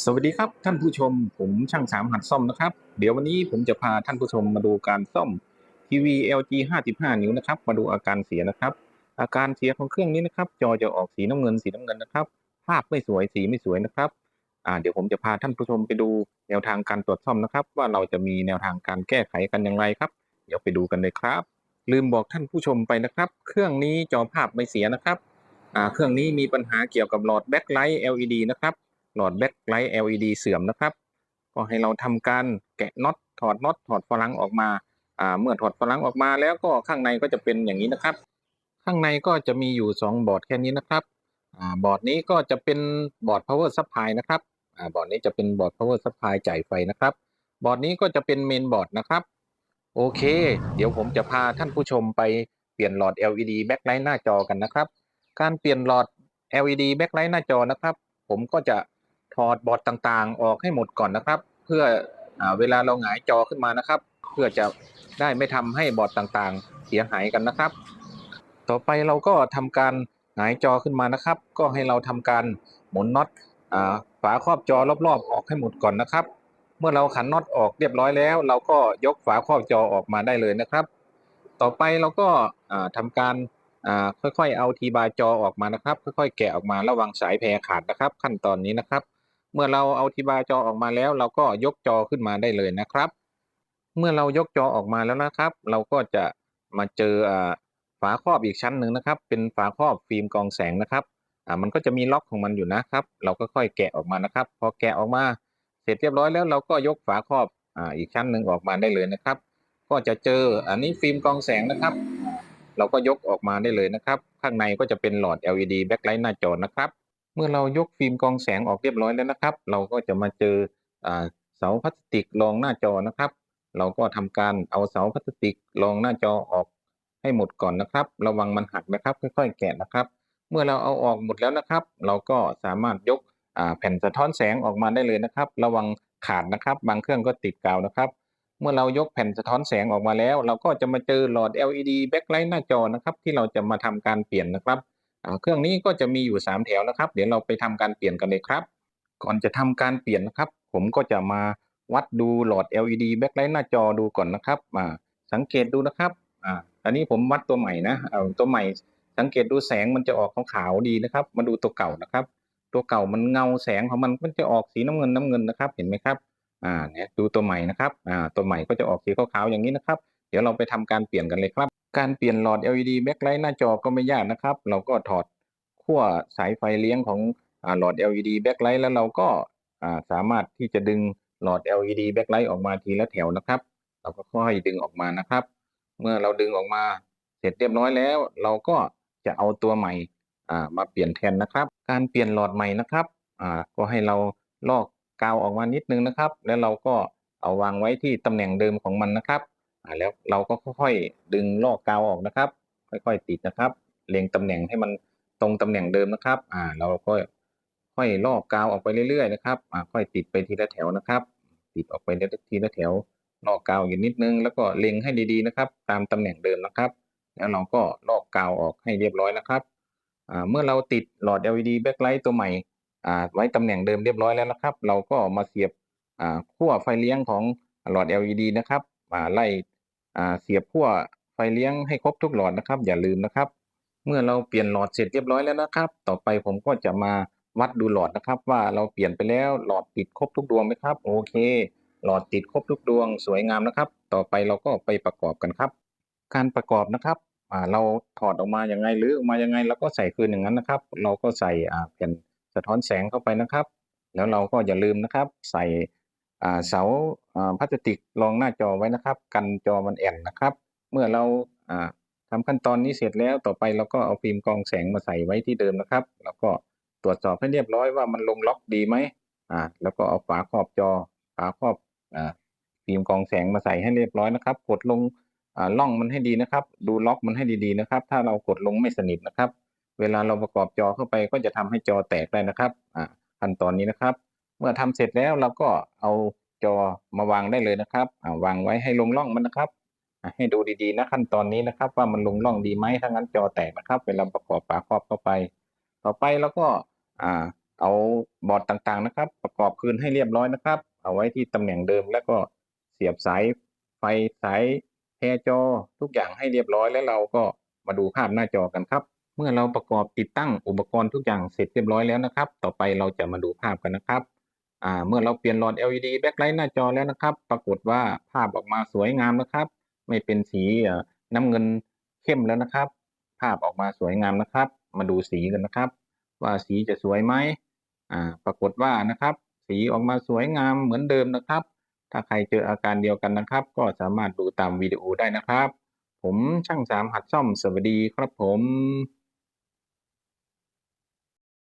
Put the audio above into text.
สวัสดีครับท่านผู้ชม ผมช่างสามหัดซ่อมนะครับ เดี๋ยววันนี้ผมจะพาท่านผู้ชมมาดูการซ่อมทีวี LG 55 นิ้วนะครับ มาดูอาการเสียนะครับ อาการเสียของเครื่องนี้นะครับ จอจะออกสีน้ำเงินสีน้ำเงินนะครับ ภาพไม่สวยสีไม่สวยนะครับอ่าเดี๋ยวผมจะพาท่านผู้ชมไปดูแนวทางการตรวจซ่อมนะครับ ว่าเราจะมีแนวทางการแก้ไขกันอย่างไรครับ เดี๋ยวไปดูกันเลยครับ ลืมบอกท่านผู้ชมไปนะครับ เครื่องนี้จอภาพไม่เสียนะครับอ่าเครื่องนี้มีปัญหาเกี่ยวกับหลอดแบ็คไลท์ LED นะครับ หลอดแบ็คไลท์ LED เสื่อมนะครับ ก็ให้เราทำการแกะน็อตถอดน็อตถอดฝาลังออกมาอ่าเมื่อถอดฝาลังออกมาแล้วก็ข้างในก็จะเป็นอย่างนี้นะครับ ข้างในก็จะมีอยู่ 2 บอร์ดแค่นี้นะครับอ่าบอร์ดนี้ก็จะเป็นบอร์ด power supply นะครับอ่าบอร์ดนี้จะเป็นบอร์ด power supply จ่ายไฟนะครับ บอร์ดนี้ก็จะเป็นเมนบอร์ดนะครับโอเค เดี๋ยวผมจะพาท่านผู้ชมไปเปลี่ยนหลอด LED backlight หน้าจอกันนะครับ การเปลี่ยนหลอด LED backlight หน้าจอนะครับ ผมก็จะ ถอดบอร์ดต่างๆ ออกให้หมดก่อนนะครับ เพื่ออเวลาเราหงายจอขึ้นมานะครับ เพื่อจะได้ไม่ทำให้บอร์ดต่างๆ เสียหายกันนะครับ ต่อไปเราก็ทำการหงายจอขึ้นมานะครับ ก็ให้เราทำการหมุนน็อตฝาครอบจอรอบๆ ออกให้หมดก่อนนะครับ เมื่อเราขันน็อตออกเรียบร้อยแล้ว เราก็ยกฝาครอบจอออกมาได้เลยนะครับ ต่อไปเราก็อ่าทำการค่อยๆ เอาทีบาร์จอออกมานะครับ ค่อยๆ แกะออกมาระวังสายแพรขาดนะครับ ขั้นตอนนี้นะครับ เมื่อเราเอาทีบาร์จอออกมาแล้ว เราก็ยกจอขึ้นมาได้เลยนะครับ เมื่อเรายกจอออกมาแล้วนะครับ เราก็จะมาเจอฝาครอบอีกชั้นหนึ่งนะครับ เป็นฝาครอบฟิล์มกองแสงนะครับมันก็จะมีล็อกของมันอยู่นะครับ เราก็ค่อยแกะออกมานะครับ พอแกะออกมาเสร็จเรียบร้อยแล้วเราก็ยกฝาครอบออีกชั้นหนึ่งออกมาได้เลยนะครับ ก็จะเจออันนี้ฟิล์มกองแสงนะครับ เราก็ยกออกมาได้เลยนะครับ ข้างในก็จะเป็นหลอด LED backlight หน้าจอนะครับ เมื่อเรายกฟิล์มกองแสงออกเรียบร้อยแล้วนะครับ เราก็จะมาเจอเสาพลาสติกรองหน้าจอนะครับ เราก็ทำการเอาเสาพลาสติกรองหน้าจอออกให้หมดก่อนนะครับ ระวังมันหักนะครับ ค่อย ๆ แกะนะครับ เมื่อเราเอาออกหมดแล้วนะครับ เราก็สามารถยกแผ่นสะท้อนแสงออกมาได้เลยนะครับ ระวังขาดนะครับ บางเครื่องก็ติดกาวนะครับ เมื่อเรายกแผ่นสะท้อนแสงออกมาแล้ว เราก็จะมาเจอหลอด LED backlight หน้าจอนะครับ ที่เราจะมาทำการเปลี่ยนนะครับ เครื่องนี้ก็จะมีอยู่ 3 แถวนะครับ เดี๋ยวเราไปทำการเปลี่ยนกันเลยครับ ก่อนจะทำการเปลี่ยนนะครับ ผมก็จะมาวัดดูหลอด LED backlight หน้าจอดูก่อนนะครับอ่าสังเกตดูนะครับอ่าอันนี้ผมวัดตัวใหม่นะเอาตัวใหม่ สังเกตดูแสงมันจะออกขาวๆดีนะครับ มาดูตัวเก่านะครับ ตัวเก่ามันเงาแสงของมันมันจะออกสีน้ำเงินน้ำเงินนะครับ เห็นไหมครับอ่าเนี่ยดูตัวใหม่นะครับอ่าตัวใหม่ก็จะออกสีขาวๆอย่างนี้นะครับ เดี๋ยวเราไปทำการเปลี่ยนกันเลยครับ การเปลี่ยนหลอด LED backlight หน้าจอก็ไม่ยากนะครับ เราก็ถอดขั้วสายไฟเลี้ยงของหลอด LED backlight แล้วเราก็สามารถที่จะดึงหลอด LED backlight ออกมาทีละแถวนะครับ เราก็ค่อยดึงออกมานะครับ เมื่อเราดึงออกมาเสร็จเรียบร้อยแล้ว เราก็จะเอาตัวใหม่มาเปลี่ยนแทนนะครับ การเปลี่ยนหลอดใหม่นะครับก็ให้เราลอกกาวออกมานิดนึงนะครับ แล้วเราก็เอาวางไว้ที่ตำแหน่งเดิมของมันนะครับ แล้วเราก็ค่อยๆดึงลอกกาวออกนะครับ ค่อยๆติดนะครับ เล็งตำแหน่งให้มันตรงตำแหน่งเดิมนะครับ อ่า เราก็ค่อยลอกกาวออกไปเรื่อยๆนะครับ อ่า ค่อยติดไปทีละแถวนะครับ ติดออกไปทีละแถวลอกกาวอยู่นิดนึง แล้วก็เล็งให้ดีๆนะครับ ตามตำแหน่งเดิมนะครับ แล้วเราก็ลอกกาวออกให้เรียบร้อยนะครับอ่าเมื่อเราติดหลอด LED backlight ตัวใหม่อ่าไว้ตำแหน่งเดิมเรียบร้อยแล้วนะครับ เราก็มาเสียบอ่าขั้วไฟเลี้ยงของหลอด LED นะครับอ่าไล่ เสียบขั้วไฟเลี้ยงให้ครบทุกหลอดนะครับ อย่าลืมนะครับ เมื่อเราเปลี่ยนหลอดเสร็จเรียบร้อยแล้วนะครับ ต่อไปผมก็จะมาวัดดูหลอดนะครับ ว่าเราเปลี่ยนไปแล้วหลอดติดครบทุกดวงไหมครับ โอเค หลอดติดครบทุกดวงสวยงามนะครับ ต่อไปเราก็ไปประกอบกันครับ การประกอบนะครับเราถอดออกมาอย่างไงหรือออกมายังไงเราก็ใส่คืนอย่างนั้นนะครับ เราก็ใส่แผ่นสะท้อนแสงเข้าไปนะครับ แล้วเราก็อย่าลืมนะครับ ใส่ เสาพลาสติกรองหน้าจอไว้นะครับ กันจอมันแอนนะครับ เมื่อเราอ่าทำขั้นตอนนี้เสร็จแล้วต่อไปเราก็เอาฟิล์มกรองแสงมาใส่ไว้ที่เดิมนะครับ แล้วก็ตรวจสอบให้เรียบร้อยว่ามันลงล็อกดีไหมอ่าแล้วก็เอาฝาครอบจอฝาครอบอ่าฟิล์มกรองแสงมาใส่ให้เรียบร้อยนะครับ กดลงอ่าร่องมันให้ดีนะครับ ดูล็อกมันให้ดีๆนะครับ ถ้าเรากดลงไม่สนิทนะครับ เวลาเราประกอบจอเข้าไปก็จะทำให้จอแตกได้นะครับอ่าขั้นตอนนี้นะครับ มื่อทำเสร็จแล้วเราก็เอาจอมาวางได้เลยนะครับาวางไว้ให้ลงร่องมันนะครับ ให้ดูดีๆนะขั้นตอนนี้นะครับ ว่ามันลงร่องดีไหมถ้างั้นจอแตกนะครับ เวลาประกอบฝาครอบเข้าไป ต่อไปเราก็เอาบอร์ดต่างๆนะครับ ประกอบคืนให้เรียบร้อยนะครับ เอาไว้ที่ตำแหน่งเดิมแล้วก็เสียบสายไฟสายแพรจอทุกอย่างให้เรียบร้อยแล้วเราก็มาดูภาพหน้าจอกันครับเมื่อเราประกอบติดตั้งอุปกรณ์ทุกอย่างเสร็จเรียบร้อยแล้วนะครับ ต่อไปเราจะมาดูภาพกันนะครับ อ่าเมื่อเราเปลี่ยนหลอด LED backlight หน้าจอแล้วนะครับ ปรากฏว่าภาพออกมาสวยงามนะครับ ไม่เป็นสีน้ำเงินเข้มแล้วนะครับ ภาพออกมาสวยงามนะครับ มาดูสีกันนะครับ ว่าสีจะสวยไหมอ่าปรากฏว่านะครับ สีออกมาสวยงามเหมือนเดิมนะครับ ถ้าใครเจออาการเดียวกันนะครับ ก็สามารถดูตามวิดีโอได้นะครับ ผมช่างสามหัดซ่อมสวัสดีครับผม